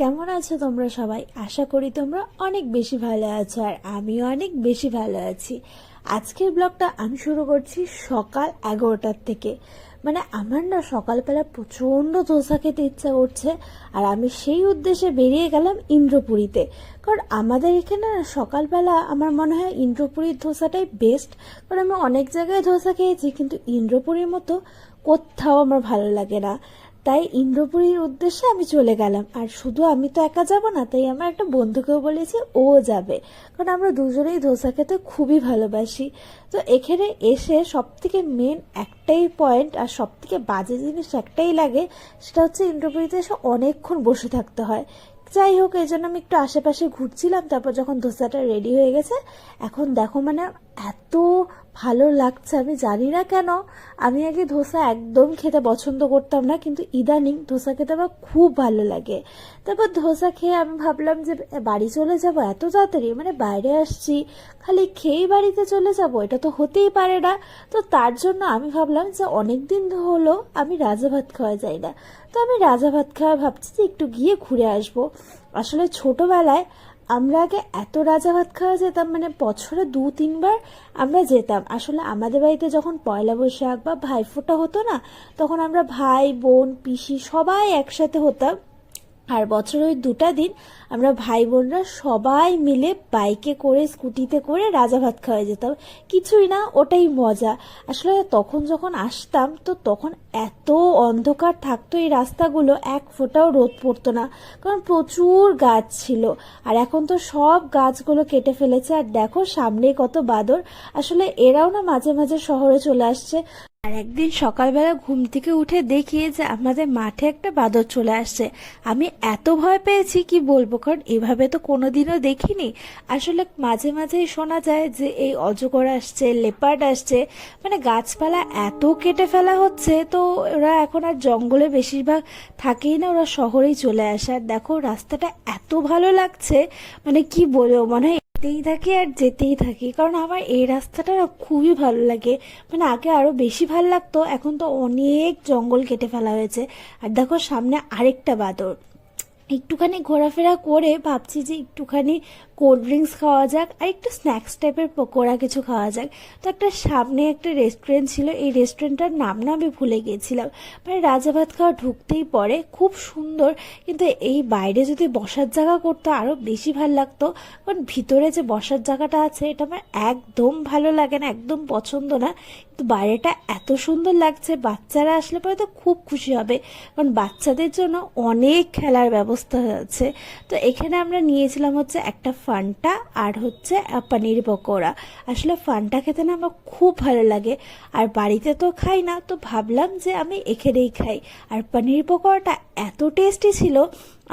কেমন আছো তোমরা সবাই? আশা করি তোমরা অনেক বেশি ভালো আছো আর আমিও অনেক বেশি ভালো আছি। আজকের ব্লগটা আমি শুরু করছি সকাল এগারোটার থেকে। মানে আমার না সকালবেলা প্রচণ্ড ধোসা খেতে ইচ্ছা করছে, আর আমি সেই উদ্দেশ্যে বেরিয়ে গেলাম ইন্দ্রপুরীতে। কারণ আমাদের এখানে না সকালবেলা আমার মনে হয় ইন্দ্রপুরীর ধোসাটাই বেস্ট কারণ আমি অনেক জায়গায় ধোসা খেয়েছি, কিন্তু ইন্দ্রপুরীর মতো কোথাও আমার ভালো লাগে না। তাই ইন্দ্রপুরীর উদ্দেশ্যে আমি চলে গেলাম। আর শুধু আমি তো একা যাব না, তাই আমার একটা বন্ধুকেও বলেছি ও যাবে। কারণ আমরা দুজনেই ধোসা খেতে খুবই ভালোবাসি। তো এখানে এসে সব থেকে মেন একটাই পয়েন্ট আর সব থেকে বাজে জিনিস একটাই লাগে, সেটা হচ্ছে ইন্দ্রপুরীতে এসে অনেকক্ষণ বসে থাকতে হয়। যাই হোক, এই জন্য আমি একটু আশেপাশে ঘুরছিলাম, তারপর যখন ধোসাটা রেডি হয়ে গেছে, এখন দেখো মানে এত ভালো লাগছে, আমি জানি না কেন। আমি আগে ধোসা একদম খেতে পছন্দ করতাম না, কিন্তু ইদানিং ধোসা খেতে আমার খুব ভালো লাগে। তারপর ধোসা খেয়ে আমি ভাবলাম যে বাড়ি চলে যাব এত তাড়াতাড়ি? মানে বাইরে আসছি, খালি খেয়েই বাড়িতে চলে যাব, এটা তো হতেই পারে না। তো তার জন্য আমি ভাবলাম যে অনেক দিন হলো আমি রাজা ভাত খাওয়া যাই না। তো আমি রাজা ভাত খাওয়া ভাবছি যে, একটু গিয়ে ঘুরে আসব। আসলে ছোটবেলায় আমরা আগে এত রাজা ভাত খাওয়া যেতাম মানে বছরে দু, তিনবার আমরা যেতাম। আসলে আমাদের বাড়িতে যখন পয়লা বৈশাখ বা ভাইফোঁটা হতো না, তখন আমরা ভাই, বোন, পিসি সবাই একসাথে হতাম। আর বছর ওই দুটা দিন আমরা ভাই বোনরা সবাই মিলে বাইকে করে, স্কুটিতে করে রাজা ভাত খাওয়া যেতাম। কিছুই না, ওটাই মজা। আসলে তখন যখন আসতাম, তো তখন এত অন্ধকার থাকতো এই রাস্তাগুলো, এক ফোঁটাও রোদ পড়তো না। কারণ প্রচুর গাছ ছিল। আর এখন তো সব গাছগুলো কেটে ফেলেছে। আর দেখো সামনে কত বাদর। আসলে এরাও না মাঝে মাঝে শহরে চলে আসছে। আর একদিন সকালবেলা ঘুম থেকে উঠে দেখি যে আমাদের মাঠে একটা বাদর চলে আসছে। আমি এত ভয় পেয়েছি, কি বলব? কারণ এভাবে তো কোনোদিনও দেখিনি। আসলে মাঝে মাঝেই শোনা যায় যে এই অজগর আসছে, লেপার্ড আসছে। মানে গাছপালা এত কেটে ফেলা হচ্ছে, তো ওরা এখন আর জঙ্গলে বেশিরভাগ থাকেই না, ওরা শহরেই চলে আসে। আর দেখো, রাস্তাটা এত ভালো লাগছে মানে কি বলব? মনে হয় যেতেই থাকি আর যেতেই থাকি। কারণ আমার এই রাস্তাটা খুবই ভালো লাগে। মানে আগে আরও বেশি ভালো লাগতো, এখন তো অনেক জঙ্গল কেটে ফেলা হয়েছে। আর দেখো সামনে আরেকটা বাদর। একটুখানি ঘোরাফেরা করে ভাবছি যে একটুখানি কোল্ড ড্রিঙ্কস খাওয়া যাক, আর একটু স্ন্যাক্স টাইপের পকোড়া কিছু খাওয়া যাক। তো একটা সামনে একটা রেস্টুরেন্ট ছিল, এই রেস্টুরেন্টটার নাম না আমি ভুলে গিয়েছিলাম। মানে রাজা ভাত খাওয়া ঢুকতেই পরে খুব সুন্দর, কিন্তু এই বাইরে যদি বসার জায়গা করতো আরও বেশি ভালো লাগতো। কারণ ভিতরে যে বসার জায়গাটা আছে, এটা আমার একদম ভালো লাগে না, একদম পছন্দ না। কিন্তু বাইরেটা এত সুন্দর লাগছে, বাচ্চারা আসলে পরে তো খুব খুশি হবে। কারণ বাচ্চাদের জন্য অনেক খেলার ব্যবস্থা আছে। তো এখানে আমরা নিয়েছিলাম হচ্ছে একটা ফান্টা আর হচ্ছে পানির পকোড়া। আসলে ফান্টা খেতে না আমার খুব ভালো লাগে। আর বাড়িতে তো খাই না, তো ভাবলাম যে আমি এখানেই খাই। আর পনির পকোড়াটা এত টেস্টি ছিল,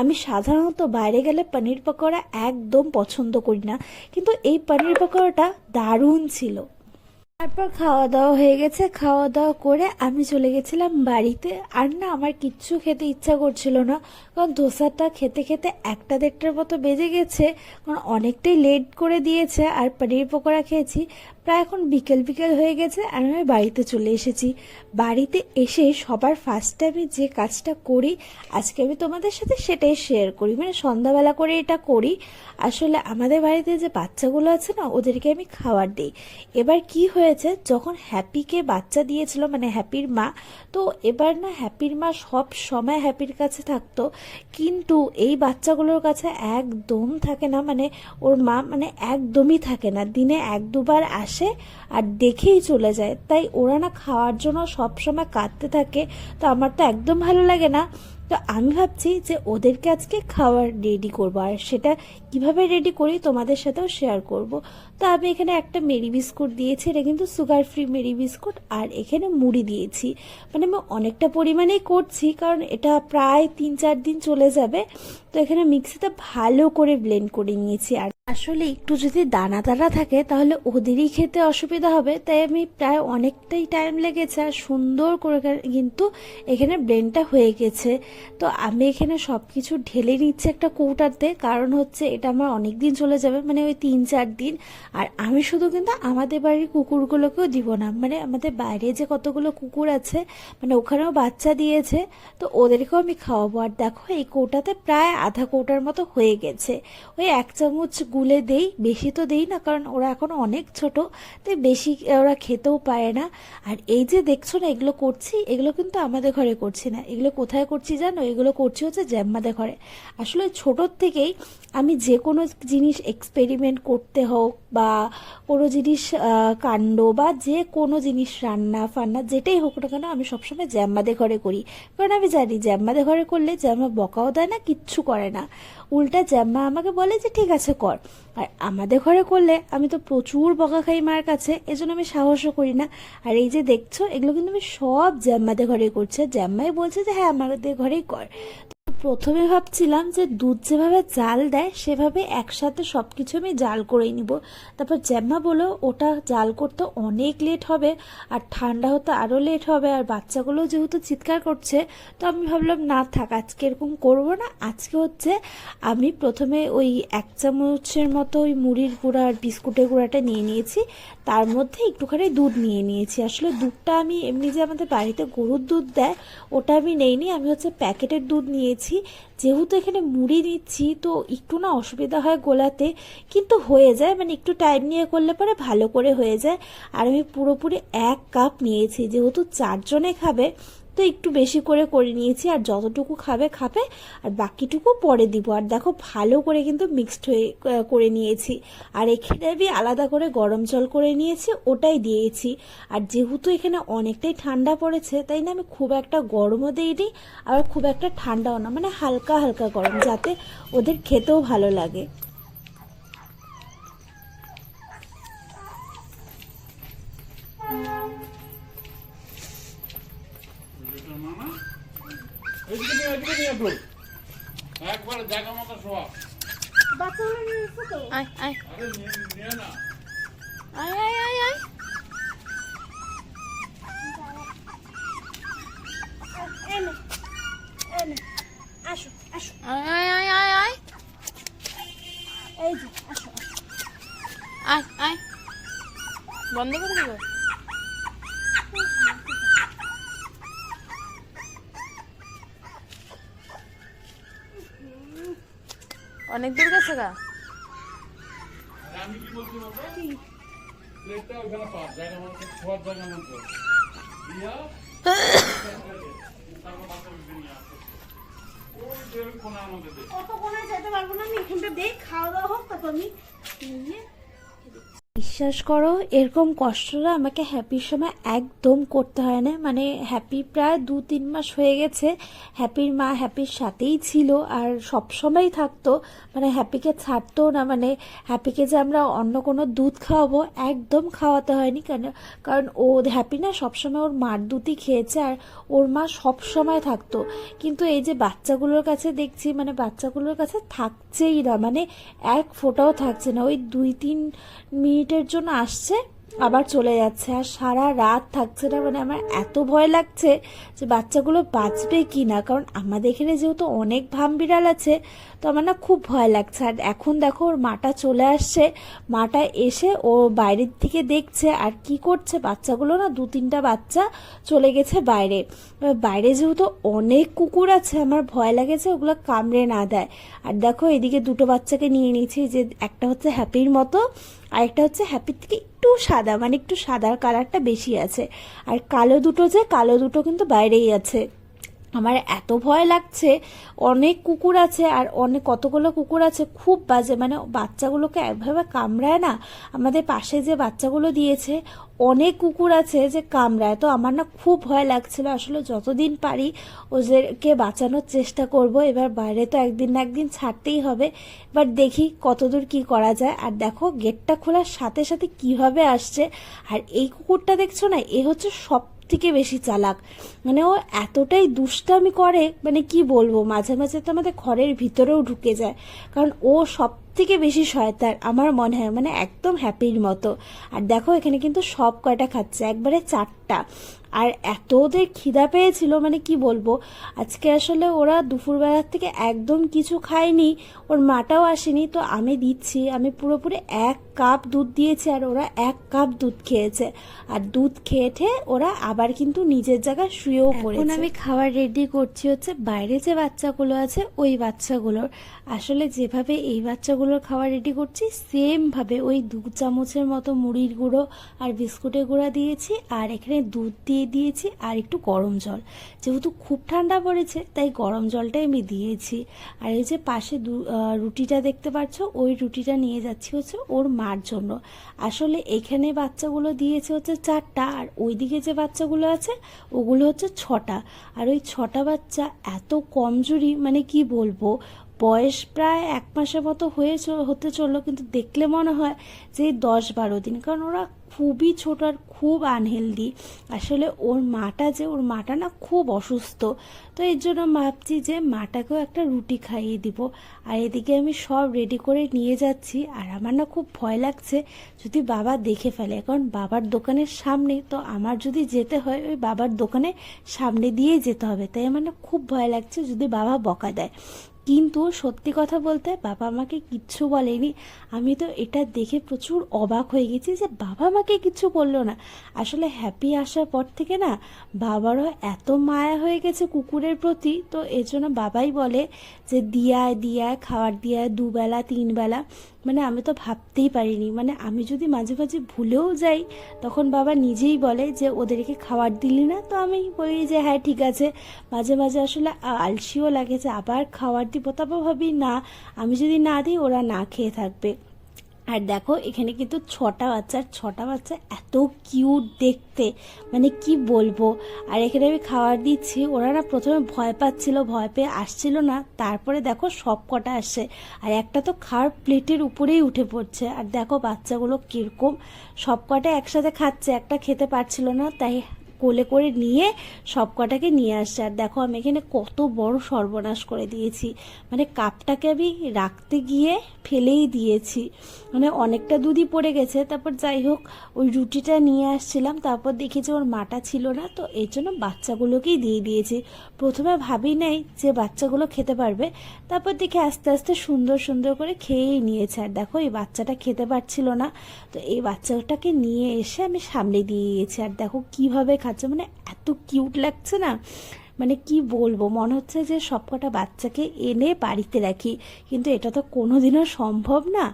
আমি সাধারণত বাইরে গেলে পনির পকোড়া একদম পছন্দ করি না। কিন্তু এই পনির পকোড়াটা দারুণ ছিল। তারপর খাওয়া দাওয়া হয়ে গেছে। খাওয়া দাওয়া করে আমি চলে গেছিলাম বাড়িতে। আর না, আমার কিচ্ছু খেতে ইচ্ছা করছিল না। কারণ ধোসাটা খেতে খেতে একটা দেড়টার মতো বেজে গেছে। কারণ অনেকটাই লেট করে দিয়েছে। আর পনির পকোড়া খেয়েছি। প্রায় এখন বিকেল বিকেল হয়ে গেছে আর আমি বাড়িতে চলে এসেছি। বাড়িতে এসে সবার ফার্স্টে আমি যে কাজটা করি, আজকে আমি তোমাদের সাথে সেটাই শেয়ার করি। মানে সন্ধ্যাবেলা করে এটা করি। আসলে আমাদের বাড়িতে যে বাচ্চাগুলো আছে না, ওদেরকে আমি খাবার দিই। এবার কি হয়েছে, যখন হ্যাপিকে বাচ্চা দিয়েছিল মানে হ্যাপির মা, তো এবার না হ্যাপির মা সব সময় হ্যাপির কাছে থাকতো। কিন্তু এই বাচ্চাগুলোর কাছে একদম থাকে না মানে ওর মা মানে একদমই থাকে না। দিনে এক দুবার আসে। আর দেখেই চলে যায়। তাই ওরা না খাওয়ার জন্য সবসময় কাঁদতে থাকে। তো আমার তো একদম ভালো লাগে না। তো আমি ভাবছি যে ওদেরকে আজকে খাবার রেডি করব, আর সেটা কীভাবে রেডি করি তোমাদের সাথেও শেয়ার করব। তো আমি এখানে একটা মেরি বিস্কুট দিয়েছি, এটা কিন্তু সুগার ফ্রি মেরি বিস্কুট, আর এখানে মুড়ি দিয়েছি। মানে আমি অনেকটা পরিমাণেই করছি, কারণ এটা প্রায় তিন চার দিন চলে যাবে। তো এখানে মিক্সিতে ভালো করে ব্লেন্ড করে নিয়েছি, আর আসলে একটু যদি দানা দানা থাকে তাহলে ওদেরই খেতে অসুবিধা হবে। তাই আমি প্রায় অনেকটাই টাইম লেগেছে, আর সুন্দর করে কিন্তু এখানে ব্লেন্ডটা হয়ে গেছে। তো আমি এখানে সব কিছু ঢেলে নিচ্ছি একটা কৌটাতে। কারণ হচ্ছে এটা আমার অনেক দিন চলে যাবে মানে ওই তিন চার দিন। আর আমি শুধু কিন্তু আমাদের বাড়ির কুকুরগুলোকেও দিব না। মানে আমাদের বাইরে যে কতগুলো কুকুর আছে মানে ওখানেও বাচ্চা দিয়েছে, তো ওদেরকেও আমি খাওয়াবো। আর দেখো, এই কৌটাতে প্রায় আধা কৌটার মতো হয়ে গেছে। ওই এক চামচ গুলে দেই, বেশি তো দেই না, কারণ ওরা এখন অনেক ছোট, তাই বেশি ওরা খেতেও পারে না। আর এই যে দেখছ না, এগুলো করছি, এগুলো কিন্তু আমাদের ঘরে করছি না। এগুলো কোথায় করছি জানো এগুলো করছি হচ্ছে জ্যাম্মাদের ঘরে। আসলে ছোটোর থেকেই আমি যে কোনো জিনিস এক্সপেরিমেন্ট করতে হোক বা কোনো জিনিস কাণ্ড বা যে কোনো জিনিস রান্না ফান্না যেটাই হোক না কেন আমি সবসময় জ্যাম্মাদের ঘরে করি। কারণ আমি জানি জ্যাম্মাদের ঘরে করলে জ্যাম্মা বকাও দেয় না, কিচ্ছু করে না। উল্টা জ্যাম্মা আমাকে বলে যে, ঠিক আছে, কর। আর আমাদের ঘরে করলে আমি তো প্রচুর বকা খাই মার কাছে, এজন্য আমি সাহসও করি না। আর এই যে দেখছ, এগুলো কিন্তু আমি সব জ্যাম্মাদের ঘরে করছে। জ্যাম্মাই বলছে যে হ্যাঁ আমাদের ঘরেই কর। প্রথমে ভাবছিলাম যে দুধ যেভাবে জাল দেয়, সেভাবে একসাথে সব কিছু আমি জাল করে নিব। তারপর জ্যাম্মা বলো ওটা জাল করতে অনেক লেট হবে, আর ঠান্ডা হতে আরও লেট হবে, আর বাচ্চাগুলো যেহেতু চিৎকার করছে, তো আমি ভাবলাম, না থাক, আজকে এরকম করব না। আজকে হচ্ছে আমি প্রথমে ওই এক চামচের মতো ওই মুড়ির গুঁড়া আর বিস্কুটের গুঁড়াটা নিয়ে নিয়েছি। তার মধ্যে একটুখানি দুধ নিয়ে নিয়েছি। আসলে দুধটা আমি এমনি যে আমাদের বাড়িতে গরুর দুধ দেয়, ওটা আমি নেইনি। আমি হচ্ছে প্যাকেটের দুধ নিয়েছি। যেহেতু এখানে মুড়ি নিচ্ছি তো একটু না অসুবিধা হয় গোলাতে, কিন্তু হয়ে যায় মানে একটু টাইম নিয়ে করলে পরে ভালো করে হয়ে যায়। আর আমি পুরোপুরি এক কাপ নিয়েছি, যেহেতু চারজনে খাবে তো একটু বেশি করে করে নিয়েছি, আর যতটুকু খাবে খাবে, আর বাকিটুকু পরে দিব। আর দেখো, ভালো করে কিন্তু মিক্সড হয়ে করে নিয়েছি। আর এখানে আমি আলাদা করে গরম জল করে নিয়েছি, ওটাই দিয়েছি। আর যেহেতু এখানে অনেকটাই ঠান্ডা পড়েছে, তাই না আমি খুব একটা গরমও দিইনি আর খুব একটা ঠান্ডাও না মানে হালকা হালকা গরম, যাতে ওদের খেতেও ভালো লাগে। এদিকে নিয়ে এদিকে নিয়ে একটু একবারে জায়গা মতো শোয়া আয় আয়। আরে নিয়ে নিয়ে না। আয় আয় আয় আয়। আসো আসো। আয় আয় আয় আয় আয়। এই যে আসো। আয় আয়। বন্ধ করে দিব? অনেক দূর গেছে গা। আমি কি বলছি প্লেটটা ওখানে পাঁচ জায়গা মতো শোয়ার জায়গা মতো দিয়া কত কোনায় যেতে পারব না আমি এখানটা দেখ খাওয়া দাওয়া হোক তারপর আমি নিয়ে বিশ্বাস করো, এরকম কষ্টটা আমাকে হ্যাপির সময় একদম করতে হয় না। মানে হ্যাপি প্রায় দু তিন মাস হয়ে গেছে। হ্যাপির মা হ্যাপির সাথেই ছিল আর সব সময় থাকতো। মানে হ্যাপিকে ছাড়তো না। মানে হ্যাপিকে যে আমরা অন্য কোনো দুধ খাওয়াবো একদম খাওয়াতে হয়নি। কেন? কারণ ও হ্যাপি না সবসময় ওর মার দুধই খেয়েছে আর ওর মা সব সময় থাকতো। কিন্তু এই যে বাচ্চাগুলোর কাছে দেখছি মানে বাচ্চাগুলোর কাছে থাকছেই না। মানে এক ফোঁটাও থাকছে না। ওই দুই তিন মিনিটের জন্য আসছে। আবার চলে যাচ্ছে আর সারা রাত থাকছে না মানে আমার এত ভয় লাগছে যে বাচ্চাগুলো বাঁচবে কি না কারণ আমাদের এখানে যেহেতু অনেক ভাম বিড়াল আছে, তো আমার না খুব ভয় লাগছে। আর এখন দেখো ওর মাটা চলে আসছে, মাটা এসে ও বাইরের দিকে দেখছে আর কি করছে, বাচ্চাগুলো না দু তিনটা বাচ্চা চলে গেছে বাইরে। বাইরে যেহেতু অনেক কুকুর আছে, আমার ভয় লাগেছে ওগুলো কামড়ে না দেয়। আর দেখো এদিকে দুটো বাচ্চাকে নিয়ে নিয়েছি, যে একটা হচ্ছে হ্যাপির মতো আরেকটা হচ্ছে হ্যাপির থেকে একটু সাদা মানে একটু সাদার কালারটা বেশি আছে। আর কালো দুটো যে, কালো দুটো কিন্তু বাইরেই আছে। আমার এত ভয় লাগছে, অনেক কুকুর আছে আর অনেক কতগুলো কুকুর আছে, খুব বাজে। মানে বাচ্চাগুলোকে একভাবে কামড়ায় না, আমাদের পাশে যে বাচ্চাগুলো দিয়েছে, অনেক কুকুর আছে যে কামড়ায়। তো আমার না খুব ভয় লাগছিল আসলে যতদিন পারি ওদেরকে বাঁচানোর চেষ্টা করব। এবার বাইরে তো একদিন না একদিন ছাড়তেই হবে। এবার দেখি কতদূর কি করা যায়। আর দেখো, গেটটা খোলার সাথে সাথে কীভাবে আসছে। আর এই কুকুরটা দেখছ না, এ হচ্ছে সব থেকে বেশি চালাক। মানে ও এতটাই দুষ্টামি করে মানে কি বলব, মাঝে মাঝে তো আমাদের ঘরের ভিতরেও ঢুকে যায়। কারণ ও সব থেকে বেশি শয়তান আমার মনে হয় মানে একদম হ্যাপির মতো। আর দেখো এখানে কিন্তু সব কয়টা খাচ্ছে একবারে চারটা। আর এত ওদের খিদা পেয়েছিল মানে কি বলব? আজকে আসলে ওরা দুপুরবেলার থেকে একদম কিছু খায়নি ওর মাটাও আসেনি তো আমি দিচ্ছি। আমি পুরোপুরি এক কাপ দুধ দিয়েছি আর ওরা এক কাপ দুধ খেয়েছে। আর দুধ খেয়ে ঠে ওরা আবার কিন্তু নিজের জায়গায় শুয়েও পড়েছে। এখন আমি খাবার রেডি করছি হচ্ছে বাইরে যে বাচ্চাগুলো আছে ওই বাচ্চাগুলোর। আসলে যেভাবে এই বাচ্চাগুলোর খাবার রেডি করছি। সেম ভাবে ওই দু চামচের মতো মুড়ির গুঁড়ো আর বিস্কুটের গুঁড়া দিয়েছি আর এখানে দুধ দিয়ে দিয়েছি আর একটু গরম জল। যেহেতু খুব ঠান্ডা পড়েছে, তাই গরম জলটাই আমি দিয়েছি। আর এই যে পাশে দু- রুটিটা দেখতে পাচ্ছ, ওই রুটিটা নিয়ে যাচ্ছি হচ্ছে ওর মার জন্য। আসলে এখানে বাচ্চাগুলো দিয়েছে হচ্ছে চারটা আর ওইদিকে যে বাচ্চাগুলো আছে, ওগুলো হচ্ছে ছটা। আর ওই ছটা বাচ্চা এত কমজোরি মানে কি বলব? বয়স প্রায় এক মাসের মতো হয়ে হতে চলল, কিন্তু দেখলে মনে হয় যে দশ বারো দিন। কারণ ওরা খুবই ছোট আর খুব আনহেলদি আসলে ওর মাটা যে, ওর মাটা না খুব অসুস্থ। তো এর জন্য ভাবছি যে মাটাকেও একটা রুটি খাইয়ে দিব। আর এদিকে আমি সব রেডি করে নিয়ে যাচ্ছি। আর আমার না খুব ভয় লাগছে যদি বাবা দেখে ফেলে। কারণ বাবার দোকানের সামনে, তো আমার যদি যেতে হয়, ওই বাবার দোকানে সামনে দিয়েই যেতে হবে। তাই আমার না খুব ভয় লাগছে যদি বাবা বকা দেয়। কিন্তু সত্যি কথা বলতে বাবা আমাকে কিচ্ছু বলেনি। আমি তো এটা দেখে প্রচুর অবাক হয়ে গেছি যে বাবা আমাকে কিচ্ছু বলল না। আসলে হ্যাপি আসার পর থেকে না বাবারও এত মায়া হয়ে গেছে কুকুরের প্রতি। তো এজন্য জন্য বাবাই বলে যে, দিয়ায় দিয়ায়, খাবার দিয়ায় দুবেলা, তিনবেলা। মানে আমি তো ভাবতেই পারিনি। মানে আমি যদি মাঝে মাঝে ভুলেও যাই, তখন বাবা নিজেই বলে যে, ওদেরকে খাবার দিলি না? তো আমি বলি যে হ্যাঁ ঠিক আছে। মাঝে মাঝে আসলে আলসিও লাগে যে, আবার খাবার দিব? তারপর ভাবি, না, আমি যদি না দিই, ওরা না খেয়ে থাকবে। আর দেখো, এখানে কিন্তু ছটা বাচ্চা আর ছটা বাচ্চা এত কিউট দেখতে। মানে কি বলব? আর এখানে আমি খাবার দিচ্ছি। ওরা না প্রথমে ভয় পাচ্ছিল, ভয় পেয়ে আসছিল না। তারপরে দেখো সব কটা আসছে আর একটা তো খাওয়ার প্লেটের উপরেই উঠে পড়ছে। আর দেখো বাচ্চাগুলো কীরকম। সব কটা একসাথে খাচ্ছে, একটা খেতে পারছিল না, তাই কোলে করে নিয়ে সব কটাকে নিয়ে আসছে। আর দেখো, আমি এখানে কত বড় সর্বনাশ করে দিয়েছি। মানে কাপটাকে আমি রাখতে গিয়ে ফেলেই দিয়েছি। মানে অনেকটা দুধই পড়ে গেছে। তারপর যাই হোক, ওই রুটিটা নিয়ে আসছিলাম। তারপর দেখি যে ওর মাটা ছিল না, তো এই জন্য বাচ্চাগুলোকেই দিয়ে দিয়েছি। প্রথমে ভাবি নাই যে বাচ্চাগুলো খেতে পারবে। তারপর দেখি আস্তে আস্তে সুন্দর সুন্দর করে খেয়েই নিয়েছে। আর দেখো, এই বাচ্চাটা খেতে পারছিল না। তো এই বাচ্চাটাকে নিয়ে এসে আমি সামনে দিয়ে দিয়েছি। আর দেখো, কীভাবে খাচ্ছে মানে এত কিউট লাগছে না? মানে কি বলব, মনে হচ্ছে যে সব কটা বাচ্চাকে এনে বাড়িতে রাখি, কিন্তু এটা তো কোনো দিনও সম্ভব না।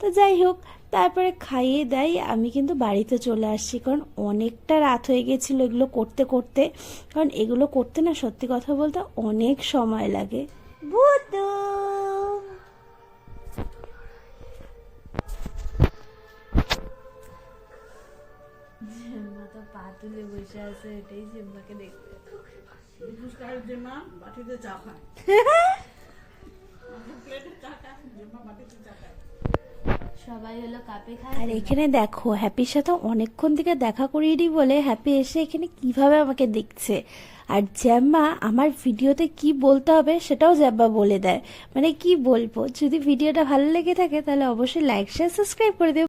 তো যাই হোক, তারপরে খাইয়ে দেয়, আমি কিন্তু বাড়িতে চলে আসছি, কারণ অনেকটা রাত হয়ে গেছিল এগুলো করতে করতে। কারণ এগুলো করতে না, সত্যি কথা বলতে অনেক সময় লাগে। ভূতু তো পা তুলে বসে আছে এটাই জেম্মাকে দেখবে পুরস্কারের জন্য বাটিতে চা খায়। প্লেটে চা খায় জেম্মা বাটিতে চা খায়। সবাই হলো কাপে খায়। আর এখানে দেখো হ্যাপির সাথে অনেকক্ষণ থেকে দেখা করিয়ে দিই বলে হ্যাপি এসে এখানে কীভাবে আমাকে দেখছে। আর জ্যাম্মা আমার ভিডিওতে কি বলতে হবে সেটাও জ্যাম্মা বলে দেয়। মানে কি বলব যদি ভিডিওটা ভালো লেগে থাকে তাহলে অবশ্যই লাইক শেয়ার সাবস্ক্রাইব করে দেবে